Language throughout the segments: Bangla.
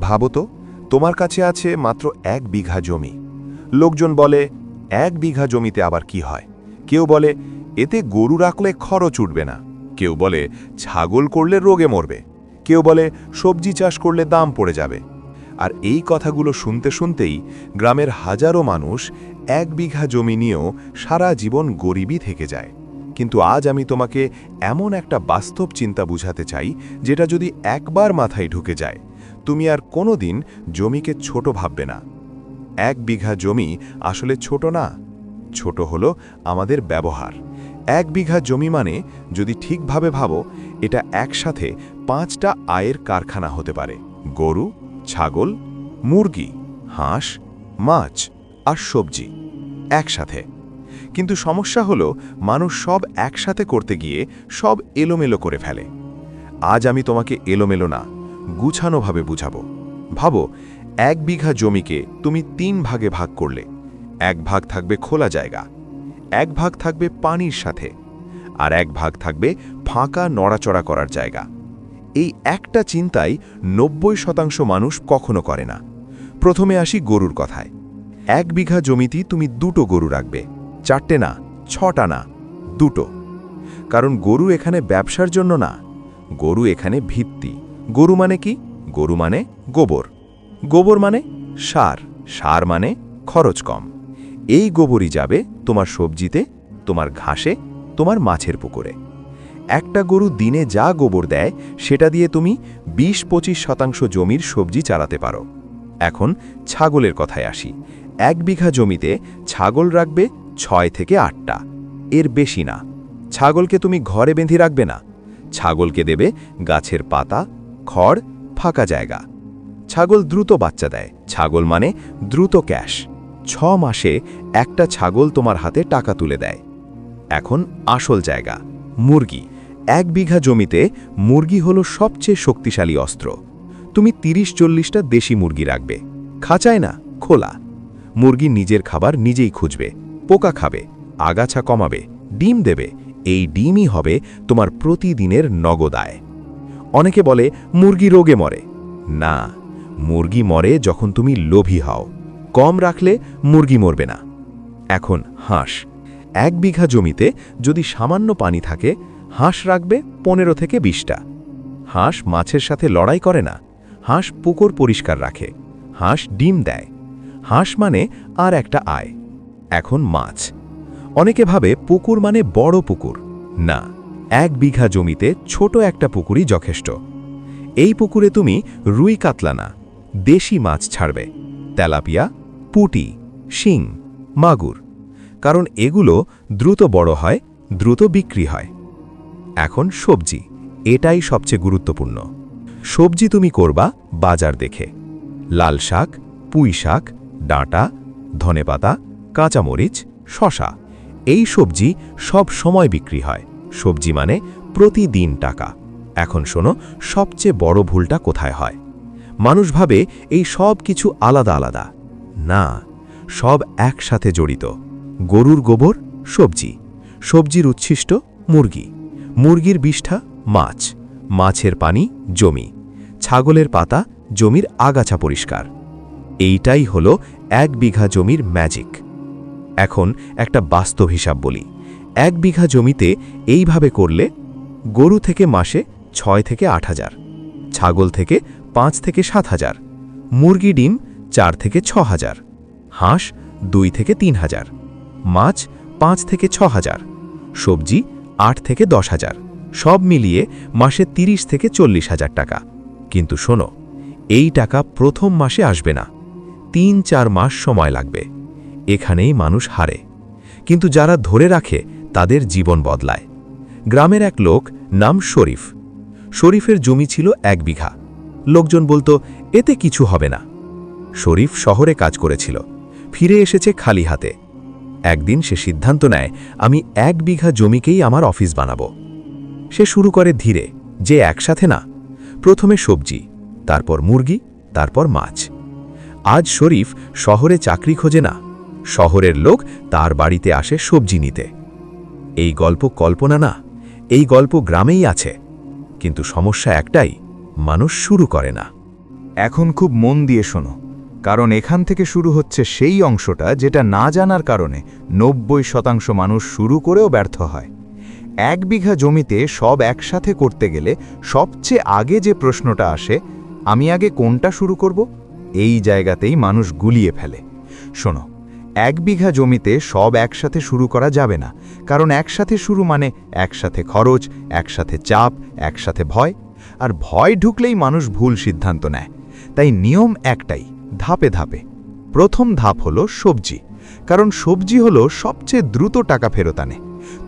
ভাবো তো, তোমার কাছে আছে মাত্র এক বিঘা জমি। লোকজন বলে, এক বিঘা জমিতে আবার কি হয়? কেউ বলে, এতে গরু রাখলে খরচ উঠবে না। কেউ বলে, ছাগল করলে রোগে মরবে। কেউ বলে, সবজি চাষ করলে দাম পড়ে যাবে। আর এই কথাগুলো শুনতে শুনতেই গ্রামের হাজারো মানুষ এক বিঘা জমি নিয়েও সারা জীবন গরিবই থেকে যায়। কিন্তু আজ আমি তোমাকে এমন একটা বাস্তব চিন্তা বুঝাতে চাই, যেটা যদি একবার মাথায় ঢুকে যায় তুমি আর কোনো দিন জমিকে ছোট ভাববে না। এক বিঘা জমি আসলে ছোট না, ছোট হলো আমাদের ব্যবহার। এক বিঘা জমি মানে যদি ঠিকভাবে ভাবো, এটা একসাথে পাঁচটা আয়ের কারখানা হতে পারে। গরু, ছাগল, মুরগি, হাঁস, মাছ আর সবজি, একসাথে। কিন্তু সমস্যা হলো, মানুষ সব একসাথে করতে গিয়ে সব এলোমেলো করে ফেলে। আজ আমি তোমাকে এলোমেলো না গুছানোভাবে বুঝাবো। ভাবো, এক বিঘা জমিকে তুমি তিন ভাগে ভাগ করলে। এক ভাগ থাকবে খোলা জায়গা, এক ভাগ থাকবে পানির সাথে, আর এক ভাগ থাকবে ফাঁকা নড়াচড়া করার জায়গা। এই একটা চিন্তাই নব্বই শতাংশ মানুষ কখনো করে না। প্রথমে আসি গরুর কথায়। এক বিঘা জমিতেই তুমি দুটো গরু রাখবে, চারটে না, ছটা না, দুটো। কারণ গরু এখানে ব্যবসার জন্য না, গরু এখানে ভিত্তি। গরু মানে কি? গরু মানে গোবর। গোবর মানে সার। সার মানে খরচ কম। এই গোবরই যাবে তোমার সবজিতে, তোমার ঘাসে, তোমার মাছের পুকুরে। একটা গরু দিনে যা গোবর দেয়, সেটা দিয়ে তুমি ২০ পঁচিশ শতাংশ জমির সবজি চালাতে পারো। এখন ছাগলের কথায় আসি। এক বিঘা জমিতে ছাগল রাখবে ছয় থেকে আটটা। এর বেশি না। ছাগলকে তুমি ঘরে বেঁধে রাখবে না। ছাগলকে দেবে গাছের পাতা খড়, ফাঁকা জায়গা। ছাগল দ্রুত বাচ্চা দেয়। ছাগল মানে দ্রুত ক্যাশ। ছ মাসে একটা ছাগল তোমার হাতে টাকা তুলে দেয়। এখন আসল জায়গা, মুরগি। এক বিঘা জমিতে মুরগি হলো সবচেয়ে শক্তিশালী অস্ত্র। তুমি তিরিশ চল্লিশটা দেশি মুরগি রাখবে। খাঁচায় না, খোলা। মুরগি নিজের খাবার নিজেই খুঁজবে, পোকা খাবে, আগাছা কমাবে, ডিম দেবে। এই ডিমই হবে তোমার প্রতিদিনের নগদায় অনেকে বলে, মুরগি রোগে মরে। না, মুরগি মরে যখন তুমি লোভী হও। কম রাখলে মুরগি মরবে না। এখন হাঁস। এক বিঘা জমিতে যদি সামান্য পানি থাকে, হাঁস রাখবে পনেরো থেকে বিশটা। হাঁস মাছের সাথে লড়াই করে না। হাঁস পুকুর পরিষ্কার রাখে। হাঁস ডিম দেয়। হাঁস মানে আর একটা আয়। এখন মাছ। অনেকে ভাবে পুকুর মানে বড় পুকুর। না এক বিঘা জমিতে ছোট একটা পুকুরই যথেষ্ট। এই পুকুরে তুমি রুই কাতলা না দেশি মাছ ছাড়বে, তেলাপিয়া, পুটি, শিং, মাগুর, কারণ এগুলো দ্রুত বড় হয়, দ্রুত বিক্রি হয়। এখন সবজি, এটাই সবচেয়ে গুরুত্বপূর্ণ। সবজি তুমি করবা বাজার দেখে। লাল শাক, পুঁই শাক, ডাঁটা, ধনেপাতা, কাঁচামরিচ শশা এই সবজি সব সময় বিক্রি হয়। সবজি মানে প্রতিদিন টাকা। এখন শোনো, সবচেয়ে বড় ভুলটা কোথায় হয়? মানুষ ভাবে এই সব কিছু আলাদা আলাদা। না, সব একসাথে জড়িত। গরুর গোবর, সবজি। সবজির উচ্ছিষ্ট মুরগি। মুরগির বিষ্ঠা মাছ। মাছের পানি, জমি। ছাগলের পাতা, জমির আগাছা পরিষ্কার। এইটাই হলো এক বিঘা জমির ম্যাজিক এখন একটা বাস্তব হিসাব বলি। এক বিঘা জমিতে এইভাবে করলে গরু থেকে মাসে ছয় থেকে আট হাজার, ছাগল থেকে পাঁচ থেকে সাত হাজার, মুরগি ডিম চার থেকে ছ হাজার, হাঁস দুই থেকে তিন হাজার, মাছ পাঁচ থেকে ছ হাজার, সবজি আট থেকে দশ হাজার, সব মিলিয়ে মাসে তিরিশ থেকে চল্লিশ হাজার টাকা। কিন্তু শোনো, এই টাকা প্রথম মাসে আসবে না। তিন চার মাস সময় লাগবে। এখানেই মানুষ হারে। কিন্তু যারা ধরে রাখে তাদের জীবন বদলায়। গ্রামের এক লোক নাম শরীফ। শরীফের জমি ছিল এক বিঘা। লোকজন বলতো, এতে কিছু হবে না। শরীফ শহরে কাজ করেছিল। ফিরে এসেছে খালি হাতে। একদিন সে সিদ্ধান্ত নেয়, আমি এক বিঘা জমিকেই আমার অফিস বানাবো। সে শুরু করে ধীরে, যে একসাথে না। প্রথমে সবজি, তারপর মুরগি, তারপর মাছ। আজ শরীফ শহরে চাকরি খোঁজে না। শহরের লোক তার বাড়িতে আসে সবজি নিতে। এই গল্প কল্পনা না, এই গল্প গ্রামেই আছে। কিন্তু সমস্যা একটাই, মানুষ শুরু করে না। এখন খুব মন দিয়ে শোনো, কারণ এখান থেকে শুরু হচ্ছে সেই অংশটা যেটা না জানার কারণে নব্বই শতাংশ মানুষ শুরু করেও ব্যর্থ হয়। এক বিঘা জমিতে সব একসাথে করতে গেলে সবচেয়ে আগে যে প্রশ্নটা আসে, আমি আগে কোনটা শুরু করব? এই জায়গাতেই মানুষ গুলিয়ে ফেলে। শোনো এক বিঘা জমিতে সব একসাথে শুরু করা যাবে না। কারণ একসাথে শুরু মানে একসাথে খরচ, একসাথে চাপ, একসাথে ভয়। আর ভয় ঢুকলেই মানুষ ভুল সিদ্ধান্ত নেয়। তাই নিয়ম একটাই, ধাপে ধাপে। প্রথম ধাপ হলো সবজি। কারণ সবজি হলো সবচেয়ে দ্রুত টাকা ফেরত আনে।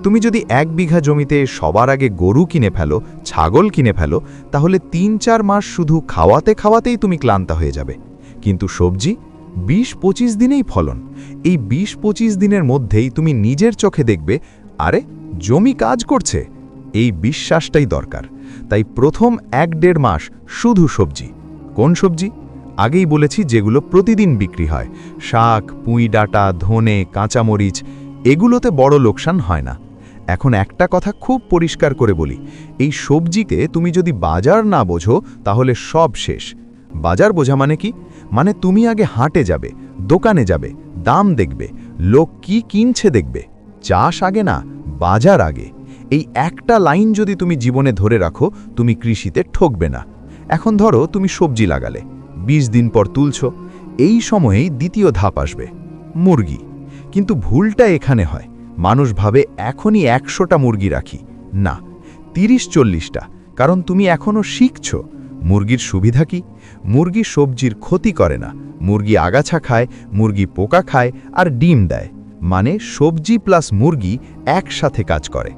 তুমি যদি এক বিঘা জমিতে সবার আগে গরু কিনে ফেলো, ছাগল কিনে ফেলো, তাহলে তিন চার মাস শুধু খাওয়াতে খাওয়াতেই তুমি ক্লান্ত হয়ে যাবে। কিন্তু সবজি বিশ পঁচিশ দিনেই ফলন। এই বিশ পঁচিশ দিনের মধ্যেই তুমি নিজের চোখে দেখবে, আরে, জমি কাজ করছে। এই বিশ্বাসটাই দরকার। তাই প্রথম এক দেড় মাস শুধু সবজি। কোন সবজি? আগেই বলেছি যেগুলো প্রতিদিন বিক্রি হয়। শাক, পুঁই ডাঁটা, ধনে, কাঁচামরিচ, এগুলোতে বড় লোকসান হয় না। এখন একটা কথা খুব পরিষ্কার করে বলি। এই সবজিকে তুমি যদি বাজার না বোঝো, তাহলে সব শেষ। বাজার বোঝা মানে কি? মানে তুমি আগে হাটে যাবে, দোকানে যাবে, দাম দেখবে, লোক কি কিনছে দেখবে, চাষ আগে না, বাজার আগে। এই একটা লাইন যদি তুমি জীবনে ধরে রাখো, তুমি কৃষিতে ঠকবে না। এখন ধরো তুমি সবজি লাগালে ২০ দিন পর তুলছ, এই সময়েই দ্বিতীয় ধাপ আসবে, মুরগি। কিন্তু ভুলটা এখানে হয়, মানুষ ভাবে এখনই একশোটা মুরগি রাখি, না, তিরিশ চল্লিশটা, কারণ তুমি এখনও শিখছ, মুরগির সুবিধা কি? মুরগি সবজির ক্ষতি করে না। মুরগি আগাছা খায়, মুরগি পোকা খায় আর ডিম দেয়। মানে সবজি প্লাস মুরগি একসাথে কাজ করে।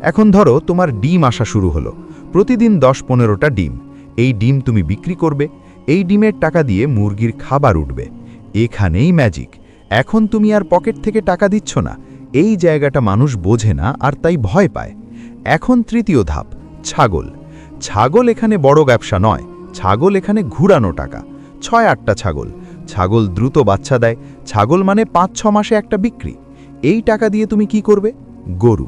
এখন ধরো তোমার ডিম আসা শুরু হলো। প্রতিদিন দশ পনেরোটা ডিম। এই ডিম তুমি বিক্রি করবে। এই ডিমের টাকা দিয়ে মুরগির খাবার উঠবে। এখানেই ম্যাজিক এখন তুমি আর পকেট থেকে টাকা দিচ্ছ না। এই জায়গাটা মানুষ বোঝে না আর তাই ভয় পায়। এখন তৃতীয় ধাপ, ছাগল। ছাগল এখানে বড় ব্যবসা নয়। ছাগল এখানে ঘুরানো টাকা। ছয়, আটটা ছাগল। ছাগল দ্রুত বাচ্চা দেয়। ছাগল মানে পাঁচ, ছ মাসে একটা বিক্রি। এই টাকা দিয়ে তুমি কি করবে? গরু।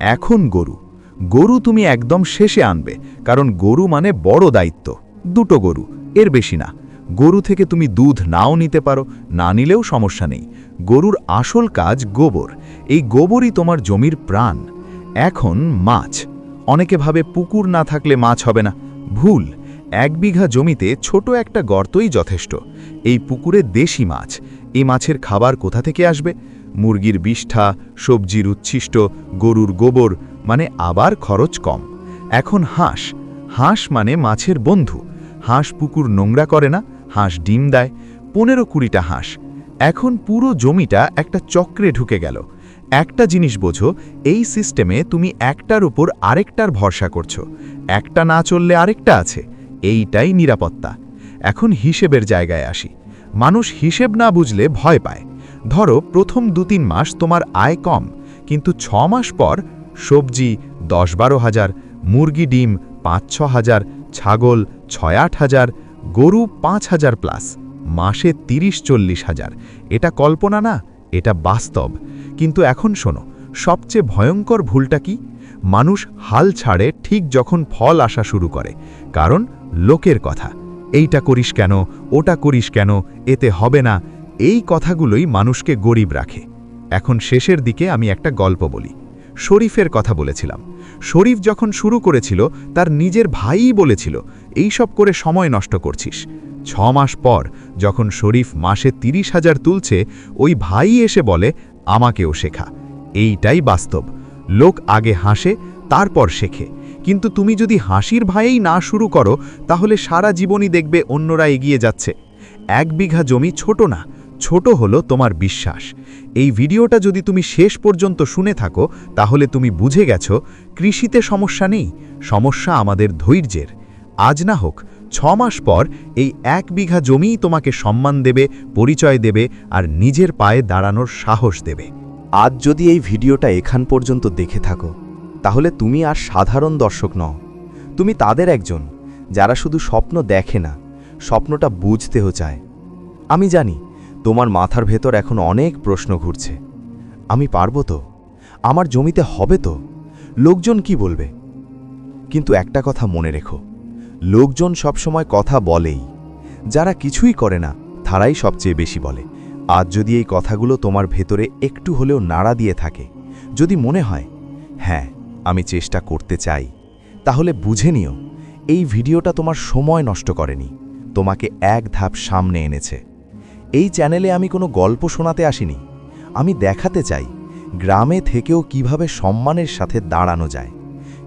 এখন গরু। গরু তুমি একদম শেষে আনবে। কারণ গরু মানে বড় দায়িত্ব। দুটো গরু। এর বেশি না। গরু থেকে তুমি দুধ নাও নিতে পারো। না নিলেও সমস্যা নেই। গরুর আসল কাজ গোবর। এই গোবরই তোমার জমির প্রাণ। এখন মাছ। অনেকে ভাবে পুকুর না থাকলে মাছ হবে না। ভুল। এক বিঘা জমিতে ছোট একটা গর্তই যথেষ্ট। এই পুকুরে দেশি মাছ। এই মাছের খাবার কোথা থেকে আসবে? মুরগির বিষ্ঠা, সবজির উচ্ছিষ্ট, গরুর গোবর মানে আবার খরচ কম। এখন হাঁস। হাঁস মানে মাছের বন্ধু। হাঁস পুকুর নোংরা করে না, হাঁস ডিম দেয়। পনেরো কুড়িটা হাঁস। এখন পুরো জমিটা একটা চক্রে ঢুকে গেল। একটা জিনিস বোঝো, এই সিস্টেমে তুমি একটার উপর আরেকটার ভরসা করছ। একটা না চললে আরেকটা আছে। এইটাই নিরাপত্তা। এখন হিসেবের জায়গায় আসি। মানুষ হিসেব না বুঝলে ভয় পায়। ধরো, প্রথম দু তিন মাস তোমার আয় কম, কিন্তু ছ মাস পর সবজি দশ বারো হাজার, মুরগি ডিম পাঁচ ছ হাজার, ছাগল ছয় আট হাজার, গরু পাঁচ হাজার প্লাস, মাসে তিরিশ চল্লিশ হাজার। এটা কল্পনা না, এটা বাস্তব। কিন্তু এখন শোনো, সবচেয়ে ভয়ঙ্কর ভুলটা কি? মানুষ হাল ছাড়ে ঠিক যখন ফল আসা শুরু করে। কারণ লোকের কথা। এইটা করিস কেন, ওটা করিস কেন, এতে হবে না, এই কথাগুলোই মানুষকে গরিব রাখে। এখন শেষের দিকে আমি একটা গল্প বলি। শরীফের কথা বলেছিলাম। শরীফ যখন শুরু করেছিল, তার নিজের ভাইই বলেছিল, এইসব করে সময় নষ্ট করছিস। ছ মাস পর, যখন শরীফ মাসে তিরিশ হাজার তুলছে, ওই ভাই এসে বলে, আমাকেও শেখা। এইটাই বাস্তব। লোক আগে হাসে, তারপর শেখে। কিন্তু তুমি যদি হাসির ভাইয়েই না শুরু করো, তাহলে সারা জীবনই দেখবে অন্যরা এগিয়ে যাচ্ছে। এক বিঘা জমি ছোট না, ছোট হলো তোমার বিশ্বাস। এই ভিডিওটা যদি তুমি শেষ পর্যন্ত শুনে থাকো, তাহলে তুমি বুঝে গেছো, কৃষিতে সমস্যা নেই, সমস্যা আমাদের ধৈর্যের। আজ না হোক, ছ মাস পর এই এক বিঘা জমিই তোমাকে সম্মান দেবে, পরিচয় দেবে আর নিজের পায়ে দাঁড়ানোর সাহস দেবে। আজ যদি এই ভিডিওটা এখান পর্যন্ত দেখে থাকো তাহলে তুমি আর সাধারণ দর্শক নও। তুমি তাদের একজন, যারা শুধু স্বপ্ন দেখে না, স্বপ্নটা বুঝতেও চায়। আমি জানি, তোমার মাথার ভেতর এখন অনেক প্রশ্ন ঘুরছে। আমি পারব তো? আমার জমিতে হবে তো? লোকজন কি বলবে? কিন্তু একটা কথা মনে রেখো, লোকজন সবসময় কথা বলেই। যারা কিছুই করে না, তারাই সবচেয়ে বেশি বলে। আজ যদি এই কথাগুলো তোমার ভেতরে একটু হলেও নাড়া দিয়ে থাকে, যদি মনে হয় হ্যাঁ আমি চেষ্টা করতে চাই। তাহলে বুঝে নিও, এই ভিডিওটা তোমার সময় নষ্ট করেনি। তোমাকে এক ধাপ সামনে এনেছে। এই চ্যানেলে আমি কোনো গল্প শোনাতে আসিনি। আমি দেখাতে চাই, গ্রামে থেকেও কীভাবে সম্মানের সাথে দাঁড়ানো যায়।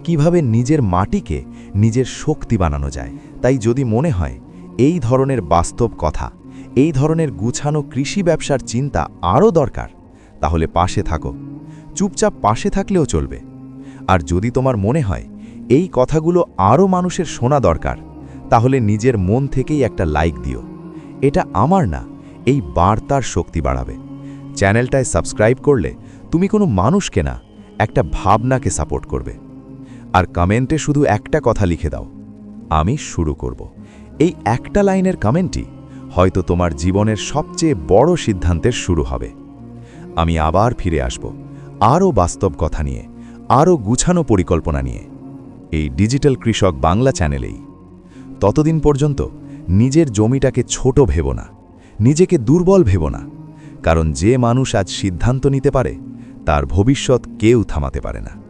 কীভাবে নিজের মাটিকে নিজের শক্তি বানানো যায়। তাই যদি মনে হয়, এই ধরনের বাস্তব কথা, এই ধরনের গুছানো কৃষি ব্যবসার চিন্তা আরও দরকার, তাহলে পাশে থাকো। চুপচাপ পাশে থাকলেও চলবে। আর যদি তোমার মনে হয় এই কথাগুলো আরও মানুষের শোনা দরকার, তাহলে নিজের মন থেকেই একটা লাইক দিও। এটা আমার না, এই বার্তার শক্তি বাড়াবে। চ্যানেলটায় সাবস্ক্রাইব করলে তুমি কোনো মানুষকে না, একটা ভাবনাকে সাপোর্ট করবে। আর কমেন্টে শুধু একটা কথা লিখে দাও, আমি শুরু করব। এই একটা লাইনের কমেন্টই হয়তো তোমার জীবনের সবচেয়ে বড় সিদ্ধান্তের শুরু হবে। আমি আবার ফিরে আসব, আরও বাস্তব কথা নিয়ে। আরও গুছানো পরিকল্পনা নিয়ে। এই ডিজিটাল কৃষক বাংলা চ্যানেলেই। ততদিন পর্যন্ত নিজের জমিটাকে ছোট ভেব না, নিজেকে দুর্বল ভেব না, কারণ যে মানুষ আজ সিদ্ধান্ত নিতে পারে, তার ভবিষ্যৎ কেউ থামাতে পারে না।